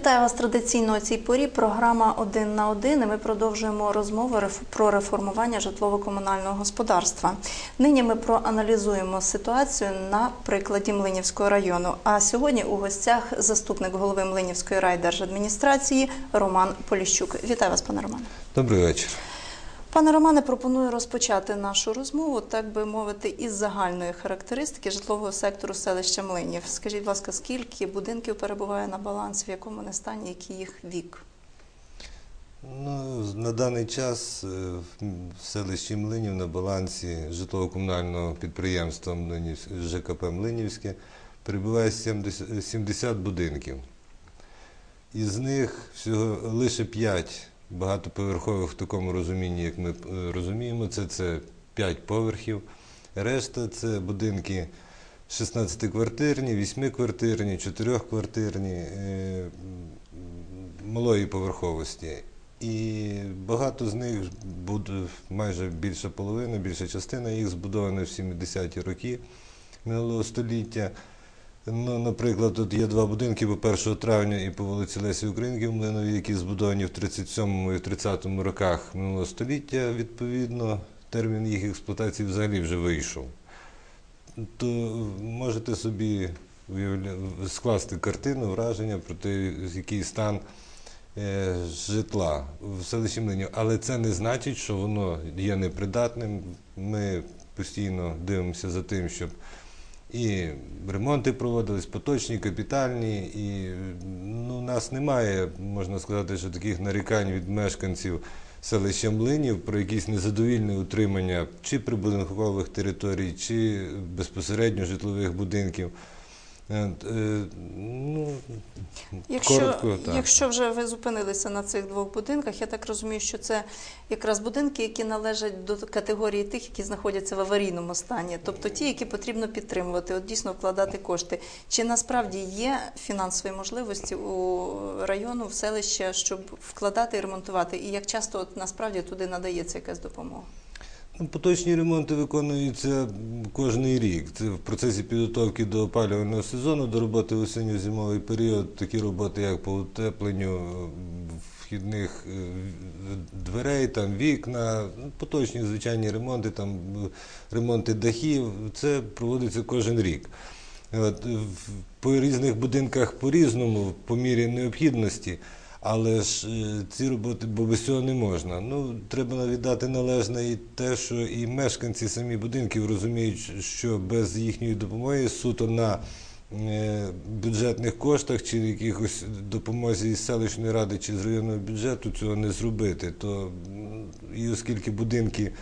Вітаю вас традиційно у цій порі. Програма один на один. І ми продовжуємо розмову про реформування житлово-комунального господарства. Нині ми проаналізуємо ситуацію на прикладі Млинівського району. А сьогодні у гостях заступник голови Млинівської райдержадміністрації Роман Поліщук. Вітаю вас, пане Романе. Добрий вечір. Пане Романе, пропоную розпочати нашу розмову, так би мовити, із загальної характеристики житлового сектору селища Млинів. Скажіть, будь ласка, скільки будинків перебуває на балансі, в якому вони стані, який їх вік? Ну, на даний час е, в селищі Млинів на балансі житлово-комунального підприємства ЖКП Млинівське перебуває 70, 70 будинків. Із них всього лише 5 багатоповерхових в такому розумінні, як ми е, розуміємо, це, це 5 поверхів. Решта це будинки 16-квартирні, 8-квартирні, 4-квартирні, е, малої поверховості. І багато з них майже більша половина, більша частина їх збудована в 70-ті роки минулого століття. Ну, наприклад, тут є два будинки по 1 травня і по вулиці Лесі Українки в Млинові, які збудовані в 37-му і в 30-му роках минулого століття. Відповідно, термін їх експлуатації взагалі вже вийшов. То можете собі скласти картину, враження про те, який стан е, житла в селищі Млинів. Але це не значить, що воно є непридатним. Ми постійно дивимося за тим, щоб і ремонти проводились, поточні, капітальні, і ну, у нас немає, можна сказати, що таких нарікань від мешканців селища Млинів про якісь незадовільне утримання чи прибудинкових територій, чи безпосередньо житлових будинків. Е, е, Ну, Якщо, коротко, так. якщо вже ви зупинилися на цих двох будинках, я так розумію, що це якраз будинки, які належать до категорії тих, які знаходяться в аварійному стані, тобто ті, які потрібно підтримувати, от дійсно вкладати кошти. Чи насправді є фінансові можливості у району, в селище, щоб вкладати і ремонтувати? І як часто от насправді туди надається якась допомога? Поточні ремонти виконуються кожний рік. Це в процесі підготовки до опалювального сезону, до роботи в осінньо-зимовий період. Такі роботи, як по утепленню е, вхідних е, дверей, там вікна, ну, поточні звичайні ремонти, там е, ремонти дахів. Це проводиться кожен рік. От, по різних будинках по-різному, по мірі необхідності. Але ж е, ці роботи, бо без цього не можна. Ну, треба віддати належне і те, що і мешканці самі будинків розуміють, що без їхньої допомоги суто на е, бюджетних коштах чи якихось допомозі із селищної ради чи з районного бюджету цього не зробити. То і оскільки будинки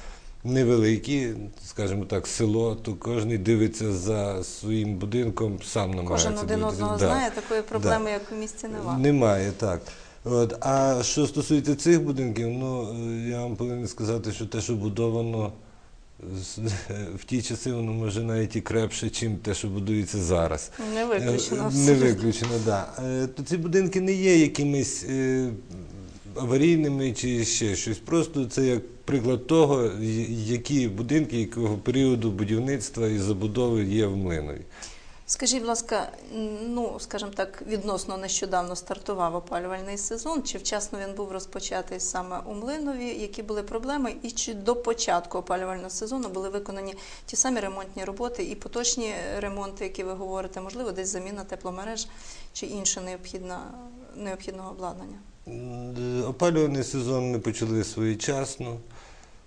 невеликі, скажімо так, село, то кожен дивиться за своїм будинком, сам намагається. Кожен один одного Да. знає, такої проблеми, як у місті нема. Немає, так. От, а що стосується цих будинків, ну е, я вам повинен сказати, що те, що будовано в ті часи, воно може навіть і крепше, чим те, що будується зараз. Не виключено. Е, Не виключено, так. Да. То ці будинки не є якимись е, аварійними чи ще щось. Просто це як приклад того, які будинки, якого періоду будівництва і забудови є в Млинові. Скажіть, будь ласка, ну скажімо так, відносно нещодавно стартував опалювальний сезон. Чи вчасно він був розпочатий саме у Млинові? Які були проблеми? І чи до початку опалювального сезону були виконані ті самі ремонтні роботи і поточні ремонти, які ви говорите, можливо, десь заміна тепломереж чи інше необхідне необхідного обладнання? Опалювальний сезон ми почали своєчасно,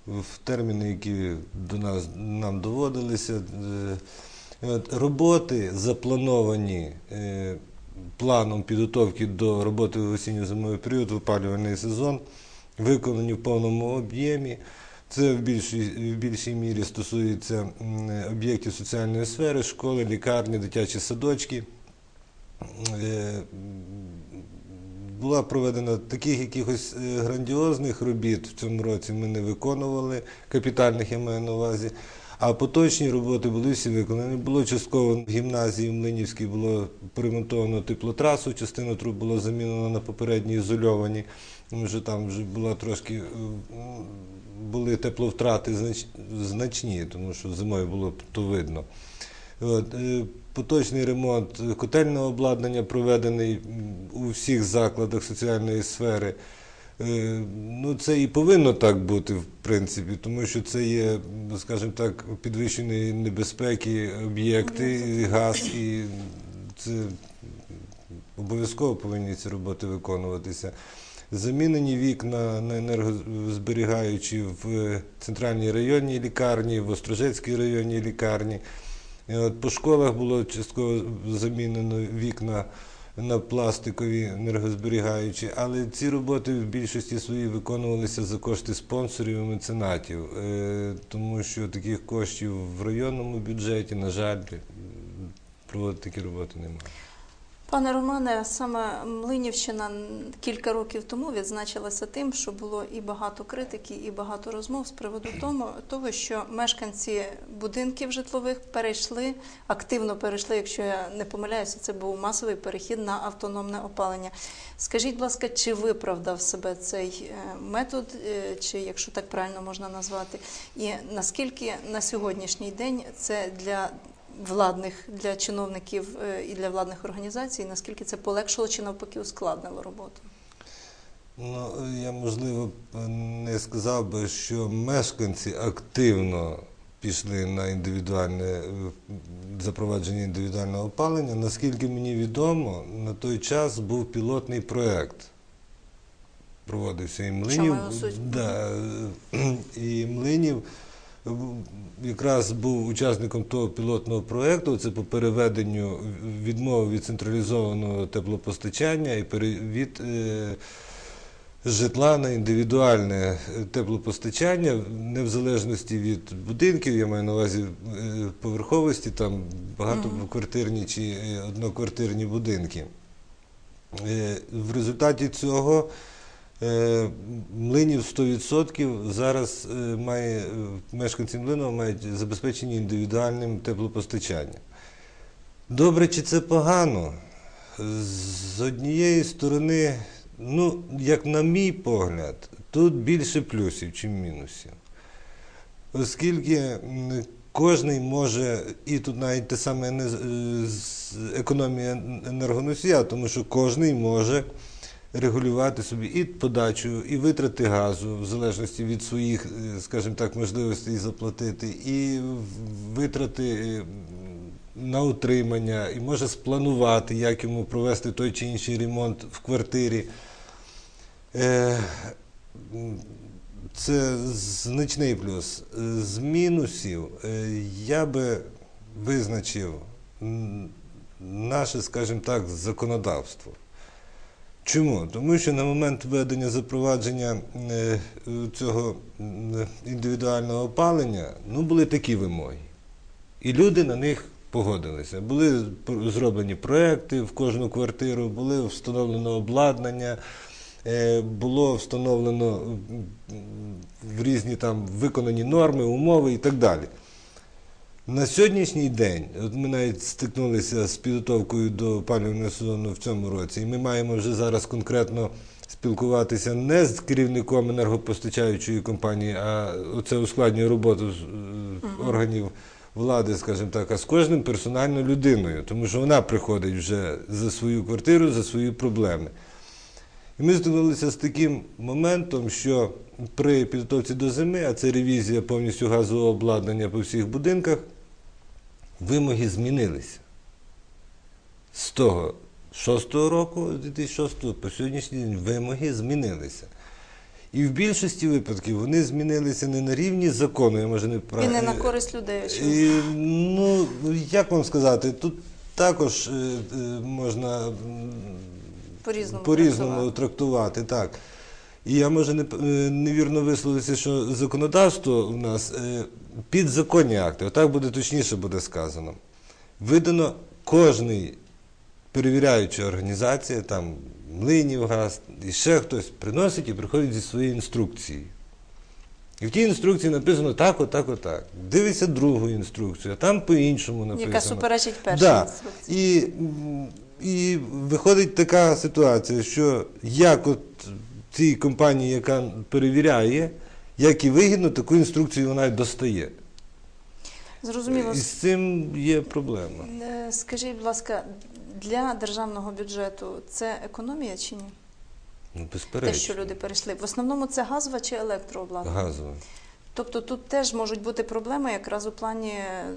в терміни, які до нас нам доводилися. От, Роботи заплановані е, планом підготовки до роботи в осінньо-зимовий період в опалювальний сезон, виконані в повному об'ємі. Це в більшій, в більшій мірі стосується об'єктів соціальної сфери, школи, лікарні, дитячі садочки. Е, була проведена таких якихось е, грандіозних робіт в цьому році ми не виконували, капітальних я маю на увазі. А поточні роботи були всі виконані. Було частково в гімназії в Млинівській було поремонтовано теплотрасу, частина труб була замінена на попередні ізольовані, що там вже була трошки е, були тепловтрати значні, тому що зимою було то видно. От, е, поточний ремонт котельного обладнання проведений у всіх закладах соціальної сфери. Е, Ну, це і повинно так бути, в принципі, тому що це є, ну, скажімо так, підвищеної небезпеки об'єкти, газ, і це обов'язково повинні ці роботи виконуватися. Замінені вікна на енергозберігаючі в центральній районній лікарні, в Острожецькій районній лікарні. От по школах було частково замінено вікна на пластикові енергозберігаючі, але ці роботи в більшості своїй виконувалися за кошти спонсорів і меценатів, е, тому що таких коштів в районному бюджеті, на жаль, проводити такі роботи немає. Пане Романе, саме Млинівщина кілька років тому відзначилася тим, що було і багато критики, і багато розмов з приводу того, що мешканці будинків житлових перейшли, активно перейшли, якщо я не помиляюся, це був масовий перехід на автономне опалення. Скажіть, будь ласка, чи виправдав себе цей е, метод, е, чи якщо так правильно можна назвати, і наскільки на сьогоднішній день це для владних для чиновників е, і для владних організацій, наскільки це полегшило чи навпаки ускладнило роботу? Ну, я можливо не сказав би, що мешканці активно пішли на індивідуальне запровадження індивідуального опалення. Наскільки мені відомо, на той час був пілотний проєкт. Проводився і Млинів. Да, і Млинів якраз був учасником того пілотного проєкту, це по переведенню відмови від централізованого теплопостачання і перевід е, житла на індивідуальне е, теплопостачання, не в залежності від будинків, я маю на увазі е, поверховості, там багатоквартирні чи одноквартирні будинки. В результаті цього млинів 100% зараз е, має, е, мешканці млинова мають забезпечені індивідуальним теплопостачанням. Добре чи це погано? З однієї сторони, ну, як на мій погляд, тут більше плюсів, ніж мінусів. Оскільки кожний може, і тут навіть те саме з- е, економія енергоносія, тому що кожний може регулювати собі і подачу, і витрати газу, в залежності від своїх, е, скажімо так, можливостей заплатити, і витрати е, на утримання, і може спланувати, як йому провести той чи інший ремонт в квартирі. Е, Це значний плюс. З мінусів я би визначив наше, скажімо так, законодавство. Чому? Тому що на момент введення запровадження е, цього індивідуального опалення ну, були такі вимоги. І люди на них погодилися. Були зроблені проекти в кожну квартиру, були встановлено обладнання, е, було встановлено в різні там виконані норми, умови і так далі. На сьогоднішній день, от ми навіть стикнулися з підготовкою до опалювального сезону в цьому році, і ми маємо вже зараз конкретно спілкуватися не з керівником енергопостачаючої компанії, а це ускладнює роботу е, органів влади, скажімо так, а з кожним персонально людиною, тому що вона приходить вже за свою квартиру, за свої проблеми. І ми стикнулися з таким моментом, що при підготовці до зими, а це ревізія повністю газового обладнання по всіх будинках, вимоги змінилися. З того 6-го року, 2006 по сьогоднішній день вимоги змінилися. І в більшості випадків вони змінилися не на рівні закону, я може не І не на користь людей. І, ну, як вам сказати, тут також е, е, можна По-різному по-різному трактувати. трактувати, так. І я може е, невірно висловився, що законодавство у нас е, підзаконні акти, отак буде точніше буде сказано. Видано кожний перевіряюча організація, там Млинівгаз і ще хтось приносить і приходить зі своєю інструкцією. І в тій інструкції написано так, отак, отак. Дивиться другу інструкцію, а там по-іншому написано. Яка суперечить першій Да. інструкції. І, і виходить така ситуація, що як от цій компанії, яка перевіряє, як і вигідно, таку інструкцію вона й достає. Зрозуміло. І з цим є проблема. Е, Скажіть, будь ласка, для державного бюджету це економія чи ні? Ну, Те, що люди перейшли. В основному це газова чи електрообладнання? Газове. Тобто тут теж можуть бути проблеми якраз у плані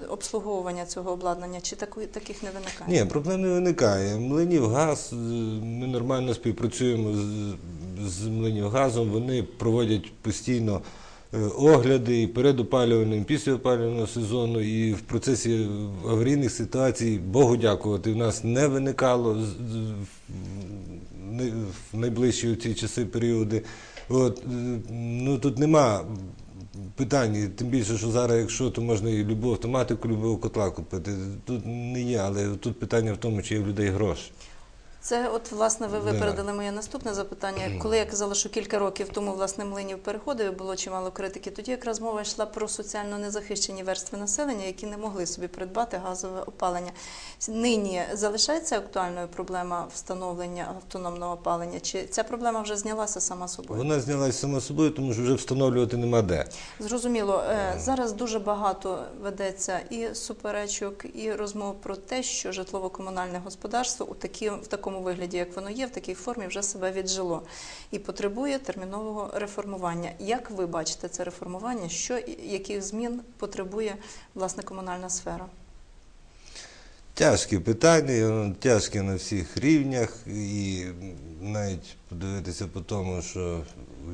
обслуговування цього обладнання, чи таку- таких не виникає? Ні, проблем не виникає. Млинів газ, е, ми нормально співпрацюємо з, з млинів. Вони проводять постійно е, огляди і перед опалювальним, і після опалювального сезону, і в процесі аварійних ситуацій, Богу дякувати, в нас не виникало в найближчі ці часи періоди. От, е, ну, тут нема питань, тим більше, що зараз, якщо, то можна і любу автоматику, любого котла купити. Тут не є, але тут питання в тому, чи є в людей гроші. Це от власне ви випередили моє наступне запитання. Коли я казала, що кілька років тому власне млинів переходив, було чимало критики. Тоді якраз мова йшла про соціально незахищені верстви населення, які не могли собі придбати газове опалення. Нині залишається актуальною проблема встановлення автономного опалення? Чи ця проблема вже знялася сама собою? Вона знялася сама собою, тому що вже встановлювати нема де. Зрозуміло, Е, зараз дуже багато ведеться і суперечок, і розмов про те, що житлово-комунальне господарство у такі, в такому вигляді, як воно є, в такій формі вже себе віджило і потребує термінового реформування. Як ви бачите це реформування? Що яких змін потребує власне комунальна сфера? Тяжкі питання, тяжкі на всіх рівнях, і навіть подивитися по тому, що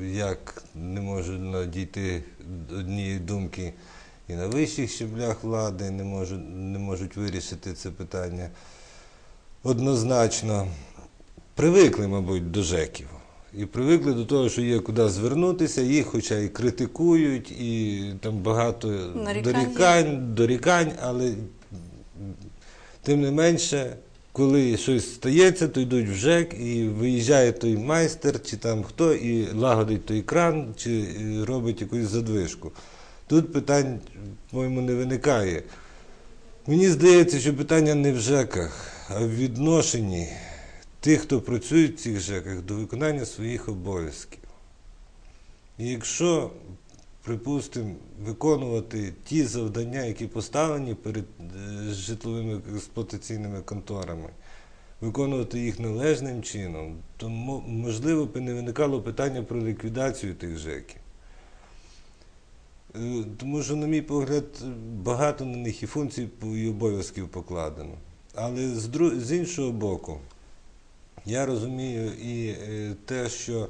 як не можуть надійти однієї думки і на вищих щеблях влади, не можуть, не можуть вирішити це питання однозначно. Привикли, мабуть, до ЖЕКів. І привикли до того, що є куди звернутися, їх хоча і критикують, і там багато Нарікань дорікань, дорікань, але Тим не менше, коли щось стається, то йдуть в ЖЕК і виїжджає той майстер, чи там хто, і лагодить той кран, чи е, робить якусь задвижку. Тут питань, по-моєму, не виникає. Мені здається, що питання не в ЖЕКах, відношенні тих, хто працює в цих ЖЕКах, до виконання своїх обов'язків. І якщо, припустимо, виконувати ті завдання, які поставлені перед е, житловими експлуатаційними конторами, виконувати їх належним чином, то можливо б не виникало питання про ліквідацію тих ЖЕКів. Е, Тому що, на мій погляд, багато на них і функцій і обов'язків покладено. Але з, дру- з іншого боку, я розумію і е, те, що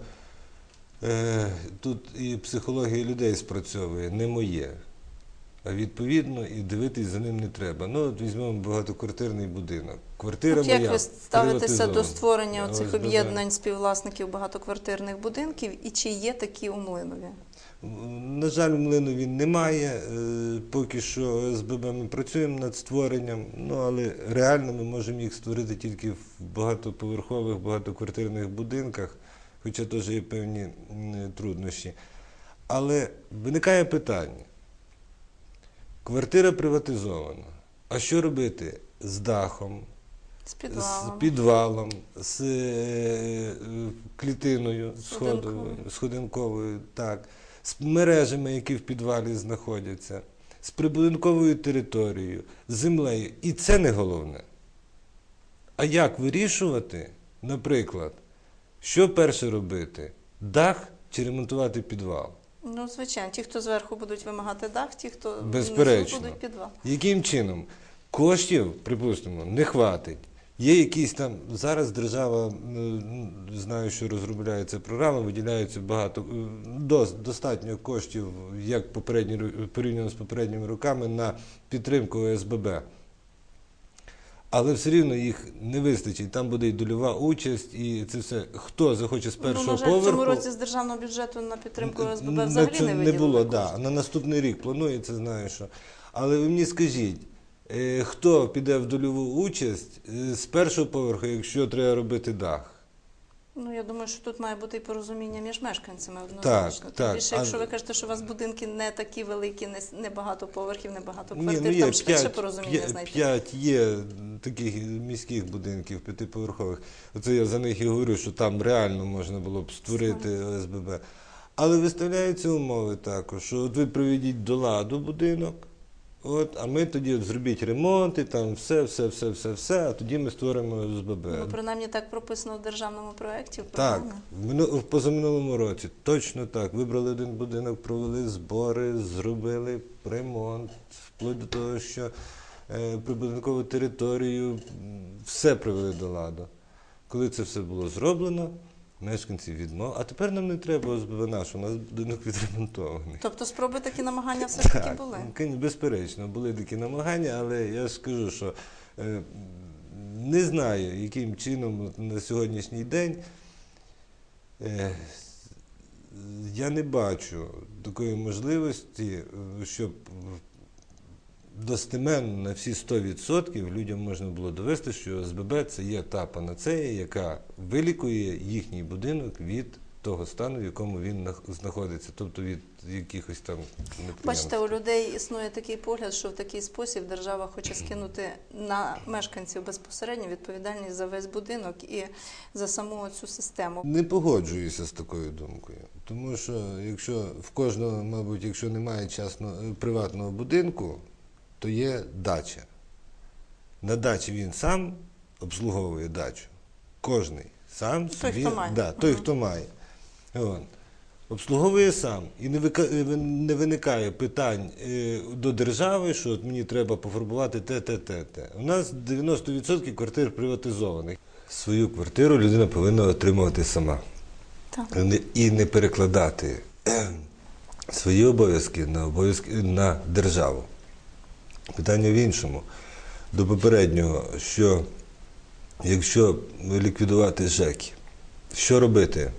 е, тут і психологія людей спрацьовує, не моє. А відповідно, і дивитись за ним не треба. Ну, от візьмемо багатоквартирний будинок. Квартира От як ви ставитеся до створення ОСББ. об'єднань співвласників багатоквартирних будинків і чи є такі у Млинові? На жаль, в Млинові немає. Е, Поки що ОСББ ми працюємо над створенням, ну але реально ми можемо їх створити тільки в багатоповерхових, багатоквартирних будинках, хоча теж є певні труднощі. Але виникає питання. Квартира приватизована. А що робити з дахом, З з підвалом? підвалом, з е, клітиною Сходинковою. сходовою, сходинковою, так, з мережами, які в підвалі знаходяться, з прибудинковою територією, з землею. І це не головне. А як вирішувати, наприклад, що перше робити? Дах чи ремонтувати підвал? Ну, звичайно, ті, хто зверху будуть вимагати дах, ті, хто Безперечно. будуть підвал. Яким чином? Коштів, припустимо, не хватить. Є якісь там зараз держава м, знаю, що розробляється програма, виділяється багато е, достатньо коштів, як попередні порівняно з попередніми роками, на підтримку ОСББ. Але все рівно їх не вистачить. Там буде і дольова участь, і це все. Хто захоче з першого ну, на жаль, поверху. в цьому році з державного бюджету на підтримку ОСББ На взагалі це не не було, так. да. На наступний рік планується, знаю що. Але ви мені скажіть, е, хто піде в дольову участь е, з першого поверху, якщо треба робити дах? Ну, я думаю, що тут має бути і порозуміння між мешканцями однозначно. Тим так, більше, а- якщо ви кажете, що у вас будинки не такі великі, не, не багато поверхів, не багато Ні, квартир, ну є там швидше п'ять, порозуміння п'ять, знайти. п'ять є таких міських будинків п'ятиповерхових. Оце я за них і говорю, що там реально можна було б створити ОСББ. Але виставляються умови також, що от ви приведіть до ладу будинок, От, а ми тоді от зробіть ремонти, там все, все, все, все, все, а тоді ми створимо ОСББ. Ну, принаймні так прописано в державному проєкті. Так, в мину- в позаминулому році, точно так. Вибрали один будинок, провели збори, зробили ремонт, вплоть до того, що е, прибудинкову територію м, все привели до ладу. Коли це все було зроблено, мешканці відмовили. А тепер нам не треба ОСББ наш, у нас будинок відремонтований. Тобто спроби такі намагання все ж таки були. ну, безперечно, були такі намагання, але я ж скажу, що е, не знаю, яким чином на сьогоднішній день е, я не бачу такої можливості, е, щоб достеменно на всі 100% людям можна було довести, що ОСББ це є та панацея, яка вилікує їхній будинок від того стану, в якому він знаходиться, тобто від якихось там. Бачите, у людей існує такий погляд, що в такий спосіб держава хоче скинути на мешканців безпосередньо відповідальність за весь будинок і за саму цю систему. Не погоджуюся з такою думкою, тому що якщо в кожного, мабуть, якщо немає частного приватного будинку, то є дача. На дачі він сам обслуговує дачу. Кожний сам Той, собі, хто має. Да, той, Ага. хто має. От. Обслуговує сам. І не, вика- не виникає питань е, до держави, що от мені треба пофарбувати те, те, те, те. У нас 90% квартир приватизованих. Свою квартиру людина повинна отримувати сама. Так. І не перекладати свої обов'язки на обов'язки на державу. Питання в іншому. До попереднього, що якщо ліквідувати ЖЕКи, що робити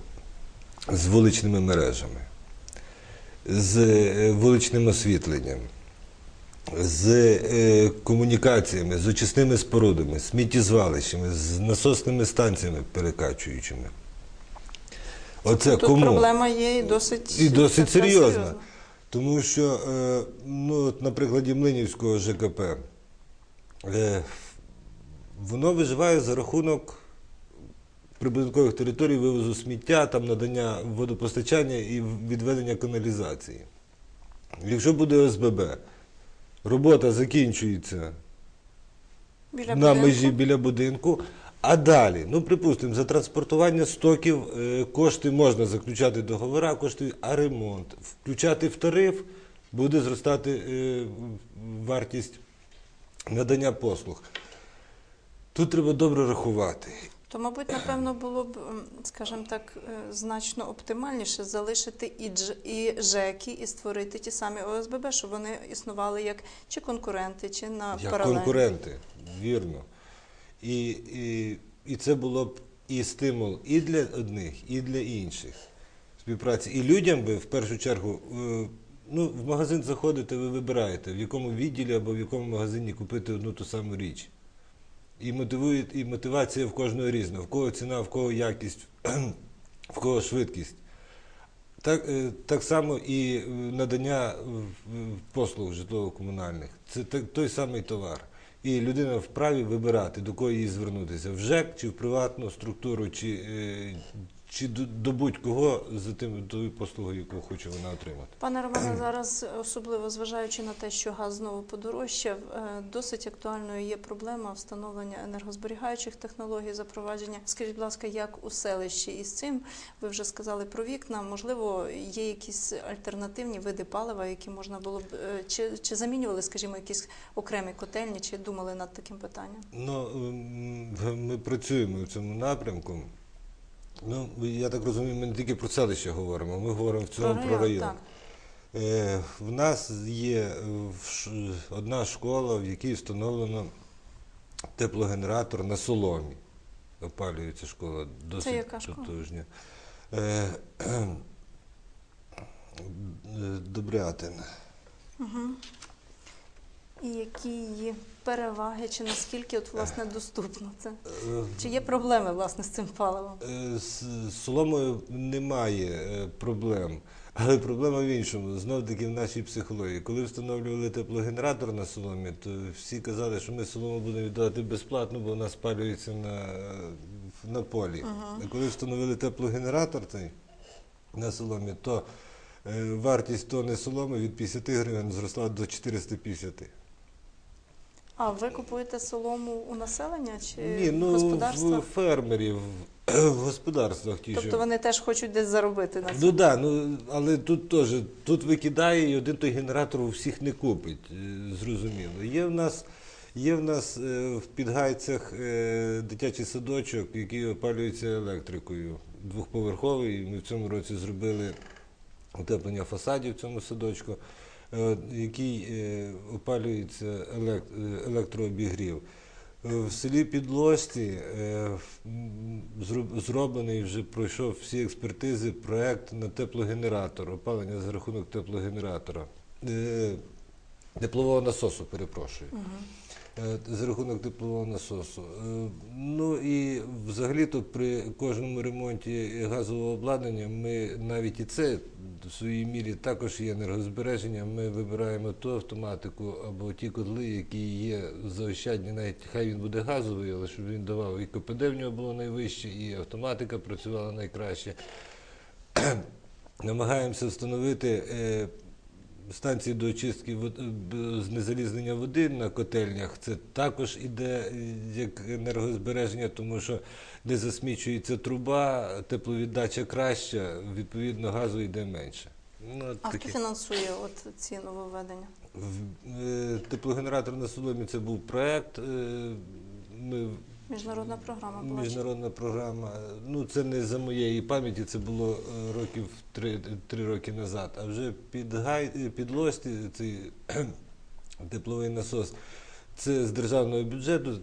з вуличними мережами, з е, вуличним освітленням, з е, комунікаціями, з очисними спорудами, сміттєзвалищами, з насосними станціями перекачуючими. Оце Тут кому? проблема є і досить, І досить така серйозна. Тому що, е, ну, от на прикладі Млинівського ЖКП, е, воно виживає за рахунок прибудинкових територій вивозу сміття, там надання водопостачання і відведення каналізації. Якщо буде ОСББ, робота закінчується Біля на будинку. межі біля будинку. А далі, ну припустимо, за транспортування стоків е, кошти можна заключати договори, кошти, а ремонт. Включати в тариф буде зростати е, вартість надання послуг. Тут треба добре рахувати. То, мабуть, напевно, було б, скажімо так, е, значно оптимальніше залишити і, дж, і ЖЕКи, і створити ті самі ОСББ, щоб вони існували як чи конкуренти, чи на Як паралель. конкуренти, вірно. І, і, і це було б і стимул і для одних, і для інших співпраці. І людям би в першу чергу, е, ну, в магазин заходите, ви вибираєте, в якому відділі або в якому магазині купити одну ту саму річ. І мотивує, і мотивація в кожного різна. В кого ціна, в кого якість, в кого швидкість. Так, е, так само і е, надання послуг житлово-комунальних. Це той самий товар. І людина вправі вибирати, до кого їй звернутися, в ЖЕК чи в приватну структуру, чи, е, чи до, будь-кого за тим тою послугою, яку хоче вона отримати. Пане Романе, зараз, особливо зважаючи на те, що газ знову подорожчав, е, досить актуальною є проблема встановлення енергозберігаючих технологій, запровадження. Скажіть, будь ласка, як у селищі із цим? Ви вже сказали про вікна. Можливо, є якісь альтернативні види палива, які можна було б е, чи, чи замінювали, скажімо, якісь окремі котельні, чи думали над таким питанням? Ну, ем, ми працюємо в цьому напрямку. Ну, я так розумію, ми не тільки про селище говоримо, ми говоримо в цілому про район. так. Е, В нас є е, одна школа, в якій встановлено теплогенератор на соломі. Опалюється школа досить яка школа? потужня. Е, е, Добрятин. Угу. І які переваги, чи наскільки от, власне доступно це? Е, Чи є проблеми власне з цим паливом? Е, З соломою немає е, проблем. Але проблема в іншому. Знов таки в нашій психології. Коли встановлювали теплогенератор на соломі, то всі казали, що ми солому будемо віддавати безплатно, бо вона спалюється на, на полі. А коли встановили теплогенератор цей на соломі, то е, вартість тонни соломи від 50 гривень зросла до 450. А ви купуєте солому у населення чи Ні, ну в фермерів, в господарствах ті, Тобто що. вони теж хочуть десь заробити на Ну цьому. да, ну але тут теж тут викидає і один той генератор у всіх не купить. е, Зрозуміло. Є в нас, є в нас е, в Підгайцях е, дитячий садочок, який опалюється електрикою. Двохповерховий. Ми в цьому році зробили утеплення фасадів в цьому садочку, який е, опалюється е, електрообігрів. Е, В селі е, зроб- зроблений вже пройшов всі експертизи проект на теплогенератор, опалення за рахунок теплогенератора. Теплового насосу, перепрошую. Е, За рахунок теплового насосу. Е, Ну і взагалі-то при кожному ремонті газового обладнання ми навіть і це в своїй мірі також є енергозбереження. Ми вибираємо ту автоматику або ті котли, які є заощадні, навіть хай він буде газовий, але щоб він давав і КПД в нього було найвище, і автоматика працювала найкраще. Намагаємося встановити е, станції до очистки вод- б- знезалізнення води на котельнях. Це також іде е, як енергозбереження, тому що де засмічується труба, тепловіддача краща, відповідно газу йде менше. Ну, А хто фінансує от ці нововведення? В- е, Теплогенератор на Соломі це був проект. е, Ми Міжнародна програма була. Міжнародна програма. Ну, це не за моєї пам'яті, це було е, років три, три роки назад. А вже під, гай, під Лості цей тепловий насос. Це з державного бюджету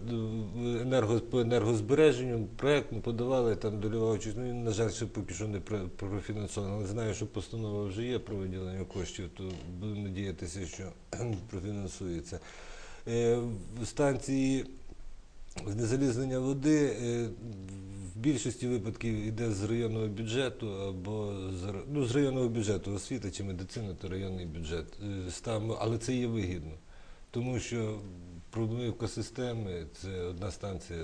енерго, по енергозбереженню проект ми подавали там участь. Ну, на жаль, ще поки що не про- профінансовано. Але знаю, що постанова вже є про виділення коштів, то будемо надіятися, що профінансується. Е, станції Знезалізнення води е, в більшості випадків йде з районного бюджету або з, ну, з районного бюджету освіта чи медицина, то районний бюджет. Е, Ставимо, але це є вигідно, тому що промивка системи це одна станція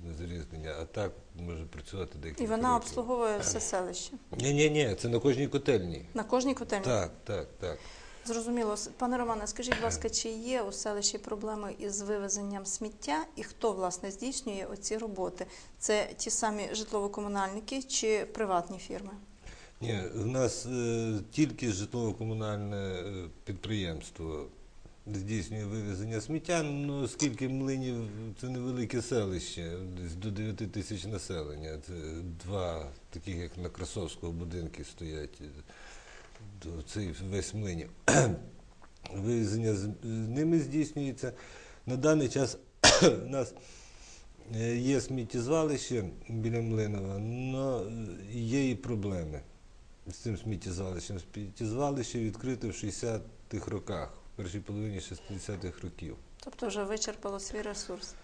знезалізнення, а так може працювати декілька І вона років. обслуговує все селище. Ні, ні, ні, це на кожній котельні. На кожній котельні? Так, так, так. Зрозуміло. Пане Романе, скажіть, будь ласка, чи є у селищі проблеми із вивезенням сміття і хто, власне, здійснює оці роботи? Це ті самі житлово-комунальники чи приватні фірми? Ні, в нас е, тільки житлово-комунальне е, підприємство здійснює вивезення сміття, ну оскільки млинів це невелике селище, десь до 9 тисяч населення. Це два таких, як на Красовського будинки стоять. Цей весь млинів. Вивезення з з ними здійснюється. На даний час у нас е, є сміттєзвалище біля Млинова, але є і проблеми з цим сміттєзвалищем. Сміттєзвалище відкрите в 60-х роках, в першій половині 60-х років. Тобто вже вичерпало свій ресурс.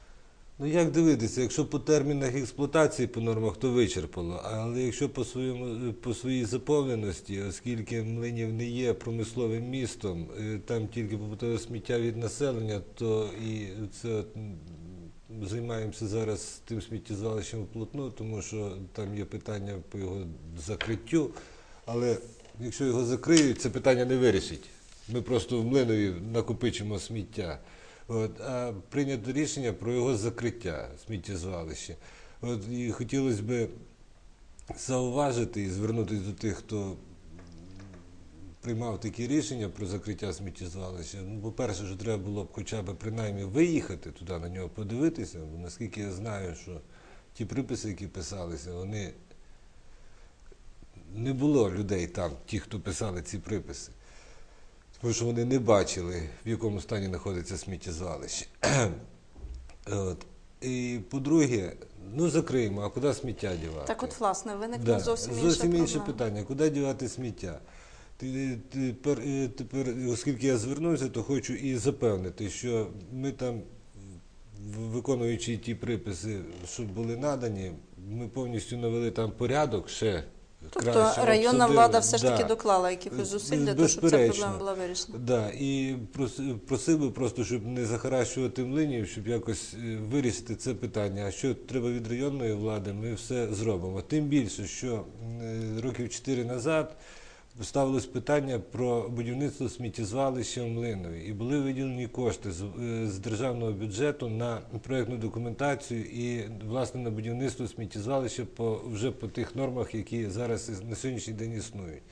Ну як дивитися, якщо по термінах експлуатації по нормах, то вичерпало. Але якщо по своєму по своїй заповненості, оскільки Млинів не є промисловим містом, е, там тільки побутове сміття від населення, то і це займаємося зараз тим сміттєзвалищем вплотну, тому що там є питання по його закриттю. Але якщо його закриють, це питання не вирішить. Ми просто в млинові накопичимо сміття. От, а прийнято рішення про його закриття сміттєзвалища. От, і хотілося б зауважити і звернутися до тих, хто приймав такі рішення про закриття сміттєзвалища. Ну, по-перше, що треба було б хоча б принаймні виїхати туди на нього подивитися, бо наскільки я знаю, що ті приписи, які писалися, вони не було людей там, ті, хто писали ці приписи. Тому що вони не бачили, в якому стані знаходиться сміттєзвалище. От. І по-друге, ну закриємо, а куди сміття дівати? Так от, власне, виникне Да, зовсім зовсім інше питання. Куди дівати сміття? Тепер, е, тепер, оскільки я звернувся, то хочу і запевнити, що ми там, виконуючи ті приписи, що були надані, ми повністю навели там порядок ще. Тобто районна обсудили. влада все ж таки Да. доклала якихось зусиль для того, щоб ця проблема була вирішена. Да, і просили просив би просто, щоб не захаращувати млинів, щоб якось е, вирішити це питання. А що треба від районної влади, ми все зробимо. Тим більше, що е, років чотири назад ставилось питання про будівництво сміттєзвалища в Млинові. І були виділені кошти з, е, з державного бюджету на проєктну документацію і власне на будівництво сміттєзвалища по, вже по тих нормах, які зараз на сьогоднішній день існують.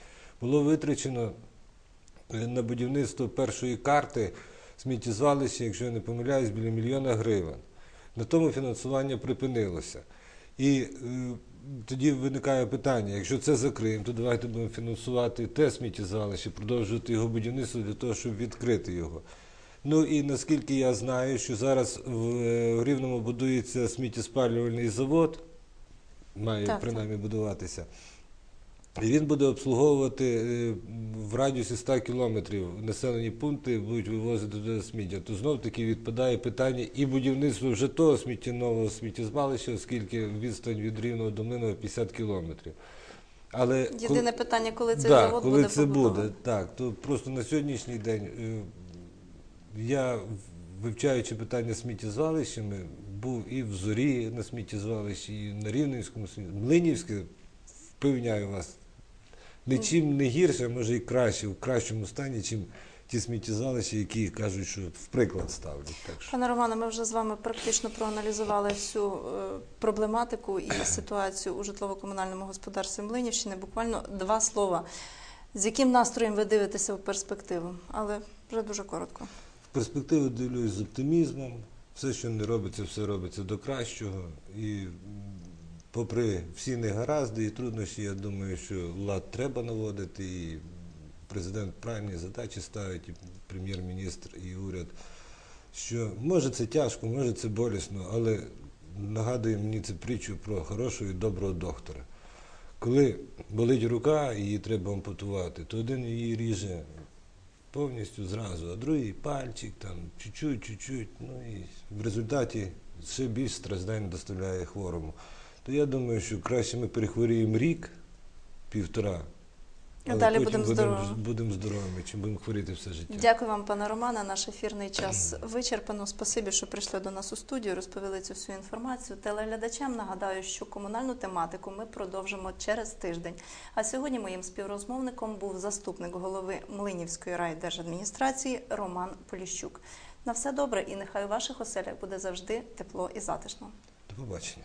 Було витрачено е, на будівництво першої карти сміттєзвалища, якщо я не помиляюсь, біля мільйона гривень. На тому фінансування припинилося. І е, тоді виникає питання: якщо це закриємо, то давайте будемо фінансувати те сміттєзвалище, продовжувати його будівництво для того, щоб відкрити його. Ну і наскільки я знаю, що зараз в, е, Рівному будується сміттєспалювальний завод, має Так, принаймні будуватися. І він буде обслуговувати е, в радіусі 100 кілометрів населені пункти, будуть вивозити туди сміття. То знов таки відпадає питання і будівництво вже того сміттєнового сміттєзвалища, оскільки відстань від Рівного до Млинова 50 кілометрів. Але Єдине питання, коли цей да, завод коли буде це буде, так. То просто на сьогоднішній день е, я, вивчаючи питання сміттєзвалищами, був і в зорі на сміттєзвалищі, і на Рівненському. Млинівське, впевняю вас, нічим не гірше, а може і краще, в кращому стані, чим ті сміттєзвалища, які кажуть, що в приклад ставлять. Так що. Пане Романе, ми вже з вами практично проаналізували всю е, проблематику і ситуацію у житлово-комунальному господарстві Млинівщини. Буквально два слова. З яким настроєм ви дивитеся в перспективу? Але вже дуже коротко. В перспективу дивлюсь з оптимізмом. Все, що не робиться, все робиться до кращого. І попри всі негаразди і труднощі, я думаю, що лад треба наводити. І президент правильні задачі ставить, і прем'єр-міністр, і уряд. Що може це тяжко, може це болісно, але нагадує мені це притчу про хорошого і доброго доктора. Коли болить рука її треба ампутувати, то один її ріже повністю зразу, а другий пальчик, там чуть-чуть, чуть-чуть. Ну і в результаті ще більш страждань доставляє хворому. То я думаю, що краще ми перехворіємо рік, півтора. Але далі потім будемо здоровими. будемо здоровими, чим будемо хворіти все життя. Дякую вам, пане Романе. Наш ефірний час вичерпано. Спасибі, що прийшли до нас у студію, розповіли цю всю інформацію. Телеглядачам нагадаю, що комунальну тематику ми продовжимо через тиждень. А сьогодні моїм співрозмовником був заступник голови Млинівської райдержадміністрації Роман Поліщук. На все добре і нехай у ваших оселях буде завжди тепло і затишно. До побачення.